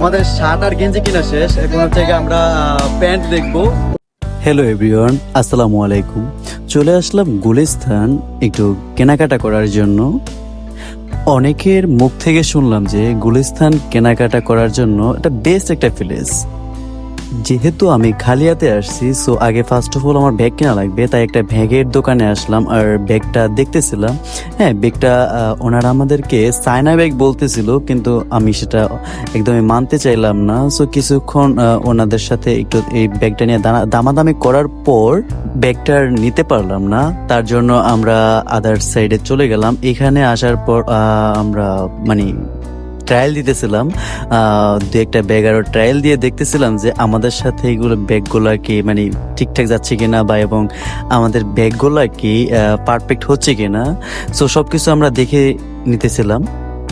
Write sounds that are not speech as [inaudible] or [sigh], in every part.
আমাদের শার্ট আর গেঞ্জি কিনা শেষ। এখন থেকে আমরা প্যান্ট দেখব। হ্যালো এভরিওয়ান আসসালামু আলাইকুম। চলে আসলাম গুলিস্তান একটু কেনাকাটা করার জন্য। অনেকের মুখ থেকে শুনলাম যে গুলিস্তান কেনাকাটা করার জন্য এটা বেস্ট একটা প্লেস যেহেতু আমি খালি হাতে আসছি সো আগে ফার্স্ট অফ অল আমার ব্যাগ কেনা লাগবে, তাই একটা ব্যাগের দোকানে আসলাম। আর ব্যাগটা দেখতেছিলাম হ্যাঁ ব্যাগটা ওনারা আমাদেরকে সাইনা ব্যাগ বলতেছিল, কিন্তু আমি সেটা একদমই মানতে চাইলাম না। সো কিছুক্ষণ ওনাদের সাথে একটু এই ব্যাগটা নিয়ে দামাদামি করার পর ব্যাগটার নিতে পারলাম না। তার জন্য আমরা আদার সাইডে চলে গেলাম। এখানে আসার পর আমরা মানে ট্রায়াল দিতেছিলাম দু একটা ব্যাগ আরও ট্রায়াল দিয়ে দেখতেছিলাম যে আমাদের সাথে এগুলো ব্যাগগুলো কি মানে ঠিকঠাক যাচ্ছে কিনা বা এবং আমাদের ব্যাগগুলো কি পারফেক্ট হচ্ছে কিনা। সো কিছু আমরা দেখে নিতেছিলাম।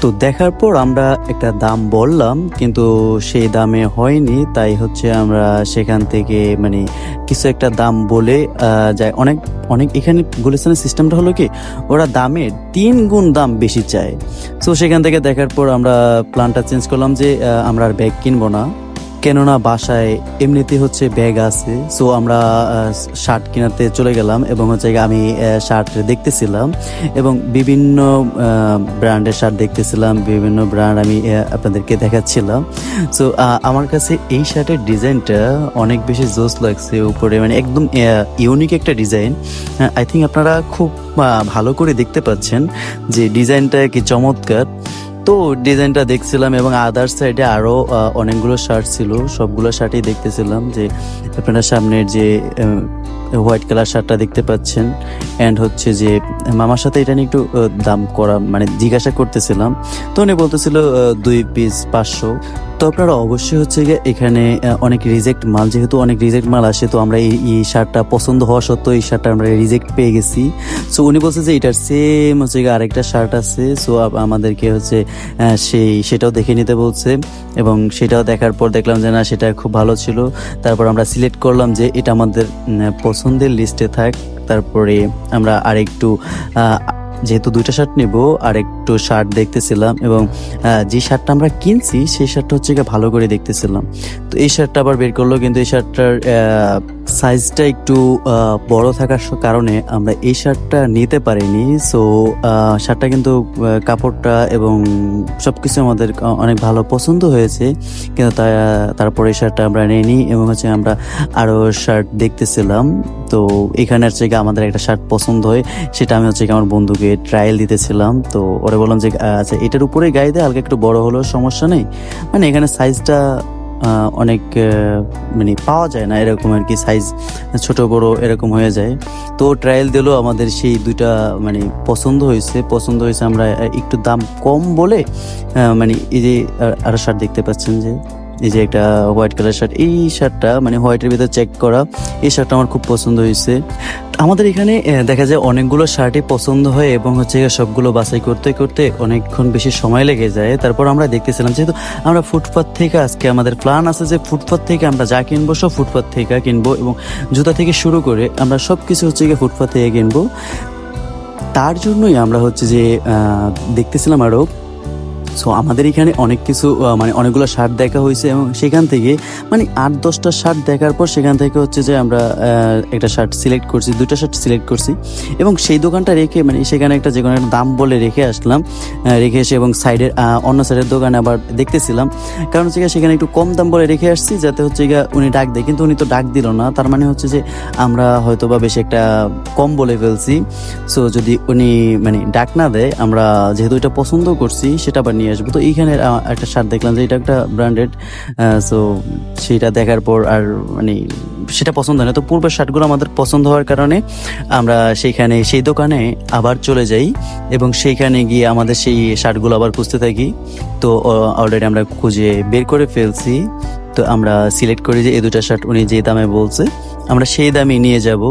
তো দেখার পর আমরা একটা দাম বললাম, কিন্তু সেই দামে হয়নি, তাই হচ্ছে আমরা সেখান থেকে মানে কিছু একটা দাম বলে যায় অনেক অনেক এখানে গুলিস্তানের সিস্টেমটা হলো কি, ওরা দামের তিন গুণ দাম বেশি চায়। সো সেখান থেকে দেখার পর আমরা প্ল্যানটা চেঞ্জ করলাম যে আমরা আর ব্যাগ কিনবো না। কেননা বাসায় এমনিতে হচ্ছে ব্যাগ আছে সো আমরা শার্ট কিনাতে চলে গেলাম এবং হচ্ছে আমি শার্ট দেখতেছিলাম এবং বিভিন্ন ব্র্যান্ডের শার্ট দেখতেছিলাম, বিভিন্ন ব্র্যান্ড আমি আপনাদেরকে দেখাচ্ছিলাম। সো আমার কাছে এই শার্টের ডিজাইনটা অনেক বেশি জোস লাগছে, উপরে মানে একদম ইউনিক একটা ডিজাইন। আই থিঙ্ক আপনারা খুব ভালো করে দেখতে পাচ্ছেন যে ডিজাইনটা কি চমৎকার। তো ডিজাইনটা দেখছিলাম এবং আদার সাইডে আরও অনেকগুলো শার্ট ছিল। সবগুলো শার্টই দেখতেছিলাম যে আপনার সামনের যে হোয়াইট কালার শার্টটা দেখতে পাচ্ছেন। অ্যান্ড হচ্ছে যে মামার সাথে এটা নিয়ে একটু দাম করা মানে জিজ্ঞাসা করতেছিলাম। তো উনি বলতেছিল দুই পিস পাঁচশো। তো আপনারা অবশ্যই হচ্ছে গিয়ে এখানে অনেক রিজেক্ট মাল যেহেতু অনেক রিজেক্ট মাল আসে তো আমরা এই শার্টটা পছন্দ হওয়া সত্ত্বেও এই শার্টটা আমরা রিজেক্ট পেয়ে গেছি। সো উনি বলছে যে এটার সেম হচ্ছে গিয়ে আরেকটা শার্ট আছে। সো আমাদেরকে হচ্ছে সেই সেটাও দেখে নিতে বলছে। এবং সেটাও দেখার পর দেখলাম যে না সেটা খুব ভালো ছিল। তারপর আমরা সিলেক্ট করলাম যে এটা আমাদের উম, পছন্দের লিস্টে থাক, তারপরে আমরা আরেকটু যেহেতু দুইটা শার্ট নেব আর একটু শার্ট দেখতেছিলাম এবং যে শার্টটা আমরা কিনছি, সেই শার্টটা হচ্ছে ভালো করে দেখতেছিলাম। তো এই শার্টটা আবার বের করল কিন্তু এই শার্টটার সাইজটা একটু বড় থাকার কারণে আমরা এই শার্টটা নিতে পারিনি। সো শার্টটা কিন্তু কাপড়টা এবং সব কিছু আমাদের অনেক ভালো পছন্দ হয়েছে। কিন্তু তারপরে এই শার্টটা আমরা নিইনি এবং হচ্ছে আমরা আরও শার্ট দেখতেছিলাম। তো এখানে হচ্ছে আমাদের একটা শার্ট পছন্দ হয়, সেটা আমি হচ্ছে আমার বন্ধুকে ট্রায়াল দিতেছিলাম। তো, ওরা বললাম যে আচ্ছা এটার উপরে গায়ে দেয় হালকা একটু বড় হলেও সমস্যা নেই। মানে এখানে সাইজটা অনেক মানে পাওয়া যায় না এরকম আর কি সাইজ ছোট বড় এরকম হয়ে যায়। তো ট্রায়াল দিলেও আমাদের সেই দুইটা মানে পছন্দ হয়েছে। পছন্দ হয়েছে আমরা একটু দাম কম বলে মানে এই যে আরও সার দেখতে পাচ্ছেন যে এই যে একটা হোয়াইট কালার শার্ট এই শার্টটা মানে হোয়াইটের ভিতরে চেক করা, এই শার্টটা আমার খুব পছন্দ হয়েছে। আমাদের এখানে দেখা যায় অনেকগুলো শার্টই পছন্দ হয় এবং হচ্ছে সবগুলো বাছাই করতে করতে অনেকক্ষণ বেশি সময় লেগে যায়। তারপর আমরা দেখতেছিলাম, যেহেতু আমরা ফুটপাথ থেকে আজকে আমাদের প্ল্যান আছে যে ফুটপাথ থেকে আমরা যা কিনবো সব ফুটপাথ থেকে কিনবো এবং জুতা থেকে শুরু করে আমরা সব কিছু হচ্ছে গিয়ে ফুটপাথ থেকে কিনবো। তার জন্যই আমরা হচ্ছে যে দেখতেছিলাম আরও সো আমাদের এখানে অনেক কিছু মানে অনেকগুলো শার্ট দেখা হয়েছে এবং সেখান থেকে মানে আট, দশটা শার্ট দেখার পর সেখান থেকে হচ্ছে যে আমরা একটা শার্ট সিলেক্ট করছি দুটো শার্ট সিলেক্ট করছি। এবং সেই দোকানটা রেখে মানে সেখানে একটা যে কোনো একটা দাম বলে রেখে আসলাম রেখে এসে এবং সাইডের অন্য সাইডের দোকানে আবার দেখতেছিলাম। কারণ হচ্ছে সেখানে একটু কম দাম বলে রেখে আসছি, যাতে হচ্ছে উনি ডাক দেয়। কিন্তু উনি তো ডাক দিল না, তার মানে হচ্ছে যে আমরা হয়তো বা বেশি একটা কম বলে ফেলছি। সো যদি উনি মানে ডাক না দেয়, আমরা যেহেতু এটা পছন্দ করছি, সেটা আবার নিয়ে আসব। তো এইখানে একটা শার্ট দেখলাম যে এটা একটা ব্র্যান্ডেড সো সেটা দেখার পর আর মানে সেটা পছন্দ হয় না। তো পূর্বের শার্টগুলো আমাদের পছন্দ হওয়ার কারণে আমরা সেইখানে, সেই দোকানে আবার চলে যাই এবং সেইখানে গিয়ে আমাদের সেই শার্টগুলো আবার খুঁজতে থাকি। তো অলরেডি আমরা খুঁজে বের করে ফেলছি। তো আমরা সিলেক্ট করি যে এই দুটা শার্ট উনি যে দামে বলছে, আমরা সেই দামে নিয়ে যাব।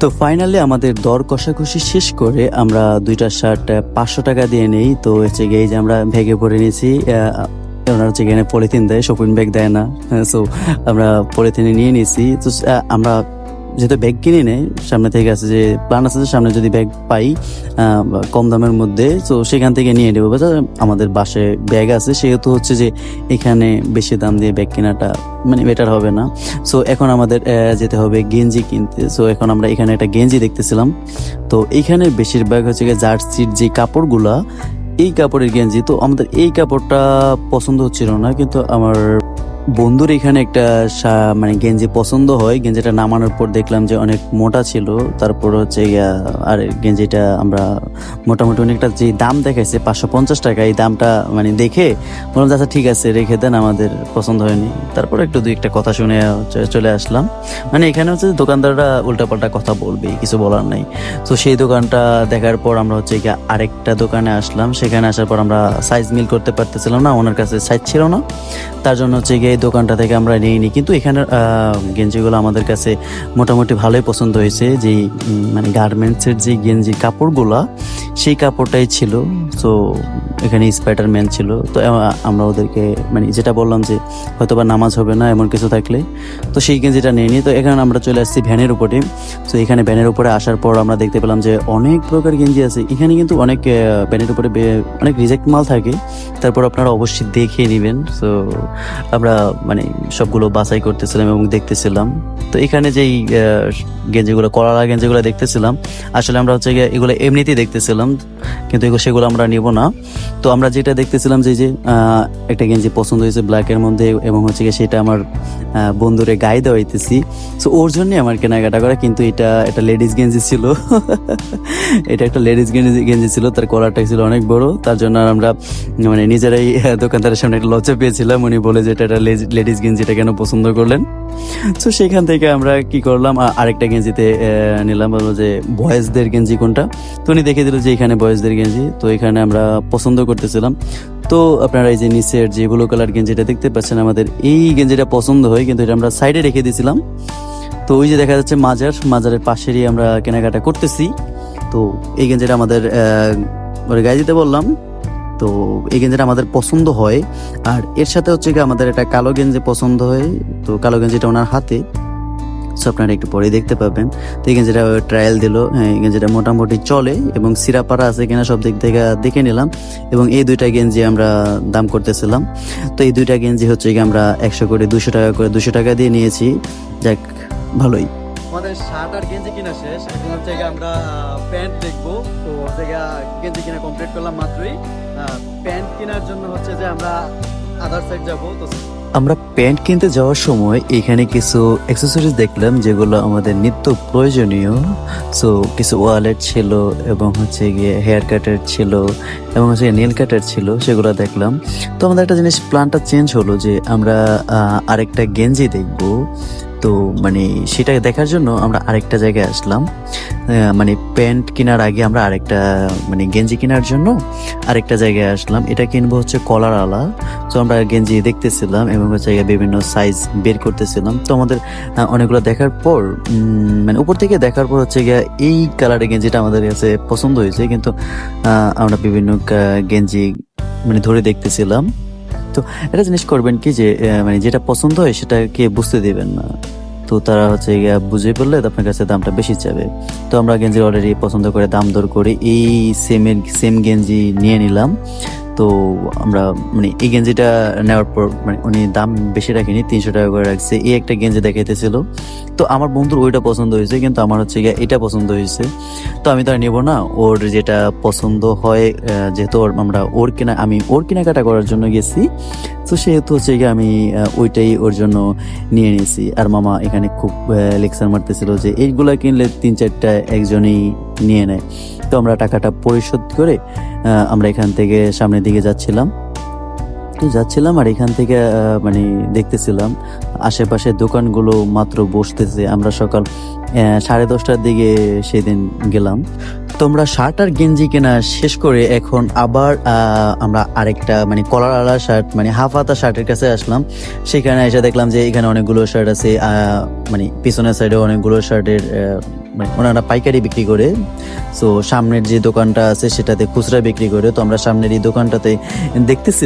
তো ফাইনালি আমাদের দর কষাকষি শেষ করে আমরা দুইটা শার্ট পাঁচশো টাকা দিয়ে নেই। তো হচ্ছে গিয়ে যে আমরা ভেগে পড়ে নিয়েছি ওনারা হচ্ছে এখানে পলিথিন দেয় শপিং ব্যাগ দেয় না। সো আমরা পলিথিনে নিয়ে নিয়েছি। তো আমরা যেহেতু ব্যাগ কিনে নেয় সামনে থেকে আছে যে প্ল্যান আছে যে সামনে যদি ব্যাগ পাই কম দামের মধ্যে, তো সেখান থেকে নিয়ে নেব। আমাদের বাসে ব্যাগ আছে, সেহেতু হচ্ছে যে এখানে বেশি দাম দিয়ে ব্যাগ কেনাটা মানে বেটার হবে না। সো এখন আমাদের যেতে হবে গেঞ্জি কিনতে। সো এখন আমরা এখানে একটা গেঞ্জি দেখতেছিলাম। তো এইখানে বেশিরভাগ হচ্ছে গিয়ে জার্সির যে কাপড়গুলা, এই কাপড়ের গেঞ্জি, তো আমাদের এই কাপড়টা পছন্দ হচ্ছিল না, কিন্তু আমার বন্ধুর এখানে একটা মানে গেঞ্জি পছন্দ হয়। গেঞ্জিটা নামানোর পর দেখলাম যে অনেক মোটা ছিল। তারপর হচ্ছে আর গেঞ্জিটা আমরা মোটামুটি অনেকটা যে দাম দেখাইছে, পাঁচশো পঞ্চাশ টাকা, এই দামটা মানে দেখে বললাম আচ্ছা ঠিক আছে, রেখে দেন, আমাদের পছন্দ হয়নি। তারপর একটু দুই একটা কথা শুনে চলে আসলাম। মানে এখানে হচ্ছে দোকানদাররা উল্টাপাল্টা কথা বলবে, কিছু বলার নাই। তো সেই দোকানটা দেখার পর আমরা হচ্ছে গিয়ে আরেকটা দোকানে আসলাম। সেখানে আসার পর আমরা সাইজ মিল করতে পারতেছিলাম না, ওনার কাছে সাইজ ছিল না। তার জন্য হচ্ছে গিয়ে দোকানটা থেকে আমরা নিইনি। কিন্তু এখানের গেঞ্জিগুলো আমাদের কাছে মোটামুটি ভালোই পছন্দ হয়েছে। যে মানে গার্মেন্টসের যে গেঞ্জি কাপড়গুলা, সেই কাপড়টাই ছিল। তো এখানে স্পাইডারম্যান ছিল। তো আমরা ওদেরকে মানে যেটা বললাম যে হয়তো বা নামাজ হবে না, এমন কিছু থাকলে। তো সেই গেঞ্জিটা নিয়ে নিই তো এখানে আমরা চলে আসছি ভ্যানের উপরে। তো এখানে ভ্যানের উপরে আসার পর আমরা দেখতে পেলাম যে, অনেক প্রকার গেঞ্জি আছে। এখানে কিন্তু অনেক ভ্যানের উপরে অনেক রিজেক্ট মাল থাকে। তারপর আপনারা অবশ্যই দেখে নেবেন। তো আমরা মানে সবগুলো বাছাই করতেছিলাম এবং দেখতেছিলাম। তো এখানে যেই গেঞ্জিগুলো কলারা গেঞ্জিগুলো দেখতেছিলাম, আসলে আমরা হচ্ছে গিয়ে এগুলো এমনিতেই দেখতেছিলাম, কিন্তু এগুলো সেগুলো আমরা নিব না। তো আমরা যেটা দেখতেছিলাম যে যে একটা গেঞ্জি পছন্দ হয়েছে ব্ল্যাকের মধ্যে এবং হচ্ছে গিয়ে সেটা আমার বন্ধুরে গায়ে দেওয়া হইতেছি। সো ওর জন্যই আমার কেনাকাটা করা, কিন্তু এটা একটা লেডিস গেঞ্জি ছিল। [laughs] এটা একটা লেডিস গেঞ্জি গেঞ্জি ছিল, তার কলারটা ছিল অনেক বড়, তার জন্য আমরা মানে নিজেরাই দোকানদারের সামনে একটা লজ্জা পেয়েছিলাম। উনি বলে যে, এটা একটা লেডিস গেঞ্জিটা কেন পছন্দ করলেন? তো সেখান থেকে আমরা কি করলাম আরেকটা গেঞ্জিতে নিলাম বলল যে বয়েজদের গেঞ্জি কোনটা? তো উনি দেখে দিল যে এখানে বয়েজদের গেঞ্জি, তো এখানে আমরা পছন্দ করতেছিলাম। তো আপনারা এই যে নিচের যে ব্লু কালার গেঞ্জিটা দেখতে পাচ্ছেন, আমাদের এই গেঞ্জিটা পছন্দ হয়, কিন্তু এটা আমরা সাইডে রেখে দিয়েছিলাম তো ওই যে দেখা যাচ্ছে মাজার, মাজারের পাশেরই আমরা কেনাকাটা করতেছি। তো এই গেঞ্জিটা আমাদের ওরে গায়ে দিতে বললাম। তো এই গেঞ্জিটা আমাদের পছন্দ হয়। আর এর সাথে হচ্ছে কি আমাদের একটা কালো গেঞ্জি পছন্দ হয়। তো কালো গেঞ্জিটা ওনার হাতে। সো আপনারা একটু পরে দেখতে পাবেন। তো এই গেঞ্জিটা ট্রায়াল দিল। হ্যাঁ এই গেঞ্জিটা মোটামুটি চলে এবং সিরাপাড়া আছে কিনা সব দিক থেকে দেখে নিলাম। এবং এই দুইটা গেঞ্জি আমরা দাম করতেছিলাম। তো এই দুইটা গেঞ্জি হচ্ছে কি আমরা একশো করে দুশো টাকা করে দুশো টাকা দিয়ে নিয়েছি। যাক, ভালোই। আমাদের শার্ট আর গেঞ্জি কিনা শেষ। এখন হচ্ছে আমরা প্যান্ট দেখব। তো হচ্ছে গেঞ্জি কিনা কমপ্লিট করলাম মাত্রই। প্যান্ট কেনার জন্য হচ্ছে যে আমরা আদার সাইড তো আমরা প্যান্ট কিনতে যাওয়ার সময় এখানে কিছু অ্যাক্সেসরিজ দেখলাম, যেগুলো আমাদের নিত্য প্রয়োজনীয়। সো কিছু ওয়ালেট ছিল এবং হচ্ছে গিয়ে হেয়ার কাটার ছিল এবং হচ্ছে নেল কাটার ছিল, সেগুলো দেখলাম। তো আমাদের একটা জিনিস প্ল্যানটা চেঞ্জ হলো যে আমরা আরেকটা গেঞ্জি দেখব। তো মানে সেটা দেখার জন্য আমরা আরেকটা জায়গায় আসলাম। মানে প্যান্ট কেনার আগে আমরা আরেকটা মানে গেঞ্জি কেনার জন্য আরেকটা জায়গায় আসলাম। এটা কিনবো হচ্ছে কলার আলা। তো আমরা গেঞ্জি দেখতেছিলাম এবং হচ্ছে বিভিন্ন সাইজ বের করতেছিলাম। তো আমাদের অনেকগুলো দেখার পর মানে উপর থেকে দেখার পর হচ্ছে গিয়ে এই কালারের গেঞ্জিটা আমাদের কাছে পছন্দ হয়েছে। কিন্তু আমরা বিভিন্ন গেঞ্জি মানে ধরে দেখতেছিলাম। তো একটা জিনিস করবেন কি যে মানে যেটা পছন্দ হয় সেটাকে বুঝতে দিবেন না। তো তারা হচ্ছে গিয়ে বুঝে পড়লে আপনার কাছে দামটা বেশি চাবে তো আমরা গেঞ্জি অলরেডি পছন্দ করে দাম দর করে এই সেমের সেম গেঞ্জি নিয়ে নিলাম। তো আমরা মানে এই গেঞ্জিটা নেওয়ার পর মানে উনি দাম বেশি রাখিনি, তিনশো টাকা করে রাখছে। এই একটা গেঞ্জি দেখাইতেছিল। তো আমার বন্ধুর ওইটা পছন্দ হয়েছে, কিন্তু আমার হচ্ছে গিয়ে এটা পছন্দ হয়েছে। তো আমি তো আর নেব না, ওর যেটা পছন্দ হয় যেহেতু আমরা ওর কেনা, আমি ওর কেনাকাটা করার জন্য গেছি। তো সেহেতু হচ্ছে গিয়ে আমি ওইটাই ওর জন্য নিয়ে নিয়েছি। আর মামা এখানে খুব লেকচার মারতেছিল যে এইগুলা কিনলে তিন চারটা একজনই নিয়ে নেয়। তো আমরা টাকাটা পরিশোধ করে আমরা এখান থেকে সামনের দিকে যাচ্ছিলাম। তো যাচ্ছিলাম আর এখান থেকে মানে দেখতেছিলাম আশেপাশে দোকানগুলো মাত্র বসতেছে। আমরা সকাল সাড়ে দশটার দিকে সেদিন গেলাম। তোমরা শার্ট আর গেঞ্জি কেনা শেষ করে এখন আবার আমরা আরেকটা মানে কলার আলা শার্ট মানে হাফ হাতা শার্টের কাছে আসলাম। সেখানে এসে দেখলাম যে এখানে অনেকগুলো শার্ট আছে মানে পিছনের সাইডে অনেকগুলো শার্টের মানে ওনারা পাইকারি বিক্রি করে। সো সামনের যে দোকানটা আছে সেটাতে খুচরা বিক্রি করে। তো আমরা সামনের এই দোকানটাতে দেখতেছি।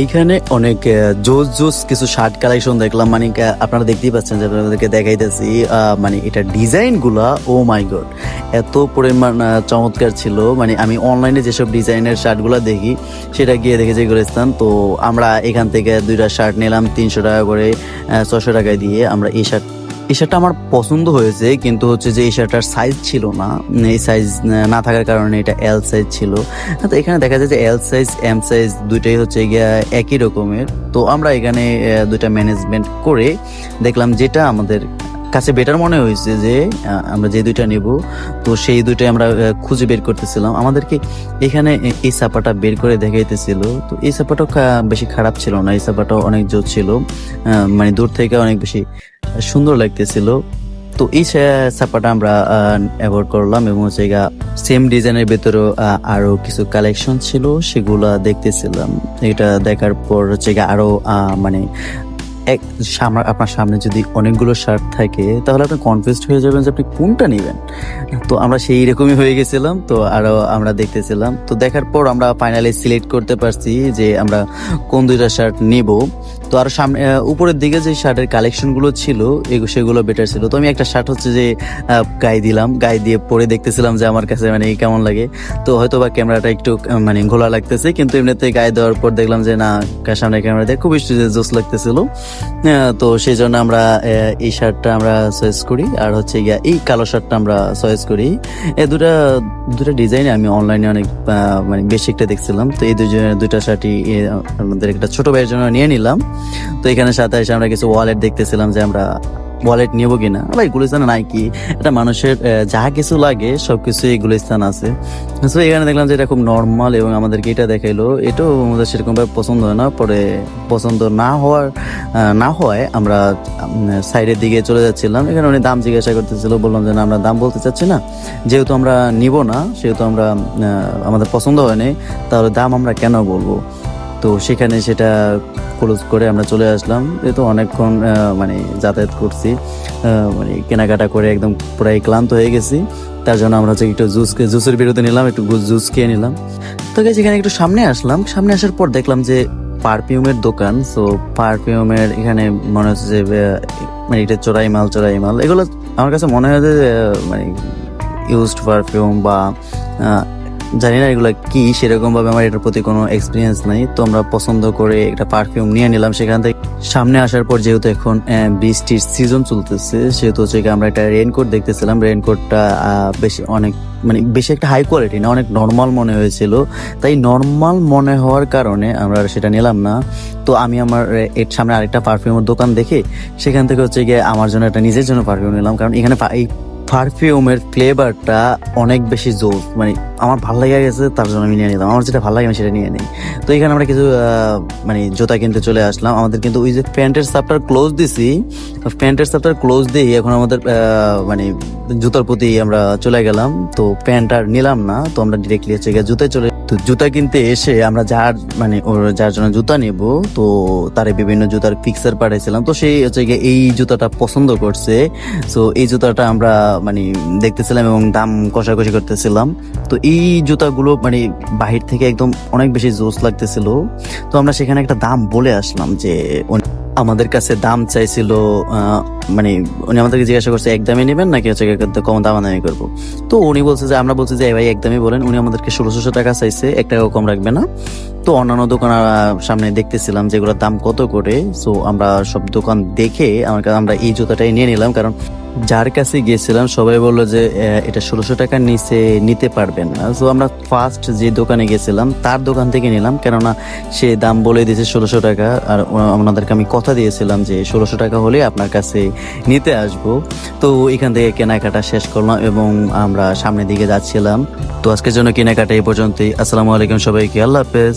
এইখানে অনেক জোস জোস কিছু শার্ট কালেকশন দেখলাম। মানে আপনারা দেখতেই পাচ্ছেন যে আপনাদেরকে দেখাইতেছি। মানে এটা ডিজাইনগুলা ও মাই গড এত পরিমাণ চমৎকার ছিল। মানে আমি অনলাইনে যেসব ডিজাইনের শার্টগুলো দেখি, সেটা গিয়ে দেখেছি গুলিস্তান তো আমরা এখান থেকে দুইটা শার্ট নিলাম তিনশো টাকা করে ছশো টাকায় দিয়ে আমরা এই শার্ট এই শার্টটা আমার পছন্দ হয়েছে, কিন্তু হচ্ছে যে এই শার্টটার সাইজ ছিল না। এই সাইজ না থাকার কারণে এটা এল সাইজ ছিল। তো এখানে দেখা যায় যে এল সাইজ এম সাইজ দুইটাই হচ্ছে গিয়া, একই রকমের। তো আমরা এখানে দুইটা ম্যানেজমেন্ট করে দেখলাম যেটা আমাদের কাছে বেটার মনে হয়েছে যে আমরা যে দুইটা নেব তো সেই দুইটাই আমরা খুঁজে বের করতেছিলাম। আমাদেরকে এখানে এই সাপাটা বের করে দেখাইতেছিল। তো এই সাপাটাও বেশি খারাপ ছিল না এই সাপাটাও অনেক জোর ছিল। মানে দূর থেকে অনেক বেশি সুন্দর লাগতেছিল। তো এই সাপাটা আমরা অ্যাভয়েড করলাম এবং হচ্ছে সেম ডিজাইনের ভেতরেও আহ, আরও কিছু কালেকশন ছিল সেগুলা দেখতেছিলাম। এটা দেখার পর হচ্ছে আরও মানে এক আপনার সামনে যদি অনেকগুলো শার্ট থাকে, তাহলে আপনি কনফিউজড হয়ে যাবেন যে আপনি কোনটা নেবেন। তো আমরা সেই রকমই হয়ে গেছিলাম, তো আরও আমরা দেখতেছিলাম। তো দেখার পর আমরা ফাইনালি সিলেক্ট করতে পারছি যে আমরা কোন দুইটা শার্ট নিব। তো আর সামনে উপরের দিকে যে শার্টের কালেকশনগুলো ছিল সেগুলো বেটার ছিল। তো আমি একটা শার্ট হচ্ছে যে গায়ে দিলাম। গায়ে দিয়ে পরে দেখতেছিলাম যে আমার কাছে মানে কেমন লাগে। তো হয়তো বা ক্যামেরাটা একটু মানে ঘোলা লাগতেছে। কিন্তু এমনিতে গায়ে দেওয়ার পর দেখলাম যে, না সামনে ক্যামেরা দিয়ে খুবই জোস লাগতেছিল। তো সেই জন্য আমরা এই শার্টটা আমরা চয়েস করি। আর হচ্ছে গিয়া এই কালো শার্টটা আমরা চয়েস করি। এই দুটা দুটা ডিজাইন আমি অনলাইনে অনেক মানে বেশি একটা দেখছিলাম। তো এই দুজন দুইটা শার্টই আমাদের একটা ছোট ভাইয়ের জন্য নিয়ে নিলাম। তো এখানে সাথে এসে আমরা কিছু ওয়ালেট দেখতেছিলাম যে আমরা ওয়ালেট নিব কিনা। ভাই, গুলিস্তানে নাই কি? এটা মানুষের যা কিছু লাগে সবকিছু এই গুলিস্তান আছে। তো এখানে দেখলাম যে এটা খুব নর্মাল এবং আমাদেরকে এটা দেখাইলো। এটাও আমাদের সেরকম ভাবে পছন্দ হয় না। পরে পছন্দ না হওয়ার না হওয়ায় আমরা সাইডের দিকে চলে যাচ্ছিলাম। এখানে উনি দাম জিজ্ঞাসা করতেছিল। বললাম যে, না, আমরা দাম বলতে চাচ্ছি না। যেহেতু আমরা নিব না, সেহেতু আমরা আমাদের পছন্দ হয়নি, তাহলে দাম আমরা কেন বলব? তো সেখানে সেটা ক্লোজ করে আমরা চলে আসলাম। তো অনেকক্ষণ মানে যাতায়াত করছি। মানে কেনাকাটা করে একদম পুরাই ক্লান্ত হয়ে গেছি। তার জন্য আমরা হচ্ছে একটু জুস, জুসের বিরতি নিলাম, একটু জুস খেয়ে নিলাম। তো গেছি এখানে একটু সামনে আসলাম। সামনে আসার পর দেখলাম যে পারফিউমের দোকান সো পারফিউমের এখানে মনে হচ্ছে যে মানে এটা চোরাই মাল চোরাই মাল। এগুলো আমার কাছে মনে হয় যে মানে ইউজড পারফিউম বা জানি না এগুলো কি সেরকম ভাবে আমার এটার প্রতি কোনো এক্সপিরিয়েন্স নাই। তো আমরা পছন্দ করে একটা পারফিউম নিয়ে নিলাম সেখান থেকে। সামনে আসার পর যেহেতু এখন বৃষ্টির সিজন চলতেছে, সেহেতু হচ্ছে আমরা একটা রেইনকোট দেখতেছিলাম। রেনকোটটা বেশি অনেক মানে বেশি একটা হাই কোয়ালিটি না, অনেক নর্মাল মনে হয়েছিল। তাই নর্মাল মনে হওয়ার কারণে আমরা সেটা নিলাম না। তো আমি আমার এর সামনে আরেকটা পারফিউমের দোকান দেখে, সেখান থেকে হচ্ছে গিয়ে আমার জন্য একটা নিজের জন্য পারফিউম নিলাম। কারণ এখানে এই পারফিউমের ফ্লেভারটা অনেক বেশি জোর। মানে আমার ভালো লাগে গেছে, তার জন্য আমি নিয়ে নিতাম আমার যেটা ভালো লাগে, আমি সেটা নিয়ে নিই। তো এখানে আমরা কিছু মানে জুতা কিনতে চলে আসলাম। আমাদের কিন্তু ওই যে প্যান্টের সাপটার ক্লোজ দিছি প্যান্টের সাপটার ক্লোজ দিয়ে এখন আমাদের মানে জুতার প্রতি আমরা চলে গেলাম। তো প্যান্ট আর নিলাম না, তো আমরা ডিরেক্টলি হচ্ছে গিয়ে জুতায় চলে তো জুতা কিনতে এসে আমরা যার মানে ওর যার জন্য জুতা নেব, তো তারে বিভিন্ন জুতার পিকচার পাঠাইছিলাম। তো সেই হচ্ছে গিয়ে এই জুতাটা পছন্দ করছে। তো এই জুতাটা আমরা মানে দেখতেছিলাম এবং দাম কষাকষি করতেছিলাম। তো এই জুতাগুলো মানে বাহির থেকে একদম অনেক বেশি জোস লাগতেছিল। তো আমরা সেখানে একটা দাম বলে আসলাম যে আমাদের কাছে দাম চাইছিল মানে উনি আমাদেরকে জিজ্ঞাসা করছে একদমই নেবেন নাকি হচ্ছে কম দাম দামি করব? তো উনি বলছে যে, আমরা বলছি যে "এই ভাই একদমই বলেন। উনি আমাদেরকে ষোলোশো টাকা চাইছে, এক টাকাও কম রাখবে না। তো অন্যান্য দোকান সামনে দেখতেছিলাম যেগুলোর দাম কত করে। সো আমরা সব দোকান দেখে আমার আমরা এই জুতাটাই নিয়ে নিলাম। কারণ যার কাছে গিয়েছিলাম, সবাই বলল যে এটা ষোলোশো টাকার নিচে নিতে পারবেন না। সো আমরা ফার্স্ট যে দোকানে গেছিলাম তার দোকান থেকে নিলাম, কেননা সে দাম বলে দিয়েছে ষোলোশো টাকা। আর ওনাদেরকে আমি কথা দিয়েছিলাম যে, ষোলোশো টাকা হলে আপনার কাছে নিতে আসব। তো এখান থেকে কেনাকাটা শেষ করলাম এবং আমরা সামনের দিকে যাচ্ছিলাম। তো আজকের জন্য কেনাকাটা এই পর্যন্তই। আসসালামু আলাইকুম সবাইকে। আল্লাহ হাফেজ।